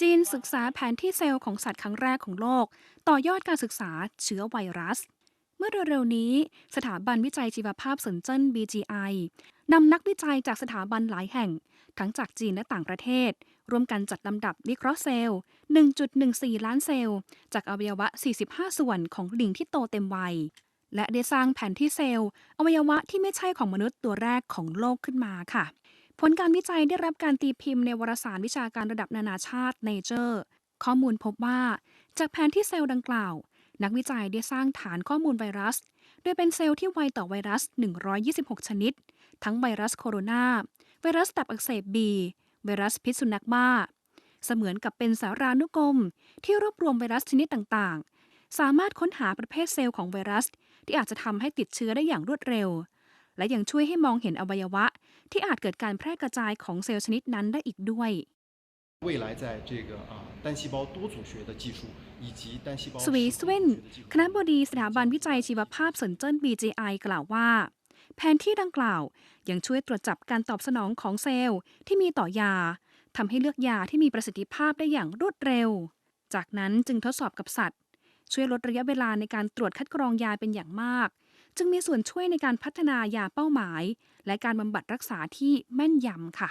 จีนศึกษาแผนที่เซลล์ของสัตว์ครั้งแรกของโลก ต่อยอดการศึกษาเชื้อไวรัส เมื่อเร็วๆนี้ สถาบันวิจัยชีวภาพเซินเจิ้น BGI นำนักวิจัยจากสถาบันหลายแห่ง ทั้งจากจีนและต่างประเทศ ร่วมกันจัดลำดับวิเคราะห์เซลล์ 1.14 ล้านเซลล์ จากอวัยวะ 45 ส่วนของลิงที่โตเต็มวัย และได้สร้างแผนที่เซลล์ อวัยวะที่ไม่ใช่ของมนุษย์ตัวแรกของโลกขึ้นมาค่ะ ผลการวิจัยได้รับการตีพิมพ์ในวารสารวิชาการระดับนานาชาติ Nature ข้อมูลพบว่า จากแผนที่เซลล์ดังกล่าว นักวิจัยได้สร้างฐานข้อมูลไวรัส โดยเป็นเซลล์ที่ไวต่อไวรัส 126 ชนิด ทั้งไวรัสโคโรนา ไวรัสตับอักเสบบี ไวรัสพิษสุนัขบ้า เสมือนกับเป็นสารานุกรม ที่รวบรวมไวรัสชนิดต่างๆ สามารถค้นหาประเภทเซลล์ของไวรัส ที่อาจจะทำให้ติดเชื้อได้อย่างรวดเร็ว และยังช่วยให้มองเห็นอวัยวะ ที่อาจเกิดการแพร่กระจายของเซลล์ชนิดนั้นได้อีกด้วย 未来在这个啊单细胞多组学的技术以及单细胞 สวีส 实 เวน 多组学的技术 คณะบดีสถาบันวิจัยชีวภาพเซินเจิ้น BGI กล่าวว่า แผนที่ดังกล่าว ยังช่วยตรวจจับการตอบสนองของเซลล์ที่มีต่อยาทำให้เลือกยาที่มีประสิทธิภาพได้อย่างรวดเร็ว จากนั้นจึงทดสอบกับสัตว์ ช่วยลดระยะเวลาในการตรวจคัดกรองยาเป็นอย่างมาก จึงมีส่วนช่วยในการพัฒนายาเป้าหมาย และการบำบัดรักษาที่แม่นยำค่ะ